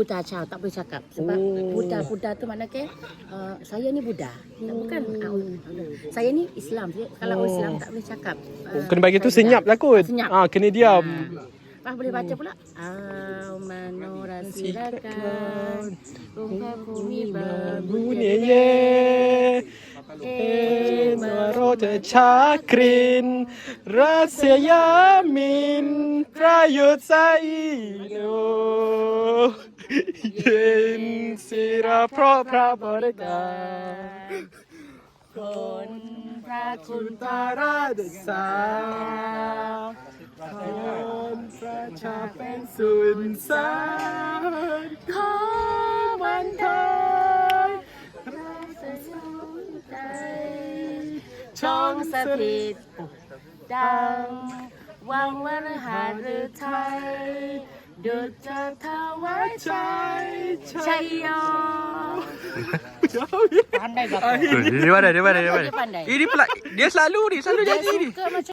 Buddha Chow tak boleh cakap sebab Oh. Buddha Buddha tu makna ke uh, saya ni Buddha tak bukan uh, saya ni Islam Jadi, kalau Oh. Islam tak boleh cakap Oh, uh, kena bagi tu senyap lah kot. Senyap. Ah, kena diam. Ah, boleh baca pula. Amanora silakan. ยุดใส่ลูย็นสิราเพราะพระบริการคนพระคุณตาราดสาคนประชาเป็นสุนสารขอมันเถิรักสนุนใจช่องสตรีดัง วังวันหาหรือไทยดุจจะถวายใจชัยโย pandai bapak Di mana? Di mana? Di mana? Dia pandai. Ini pula dia selalu ni, selalu dia jadi ni. suka macam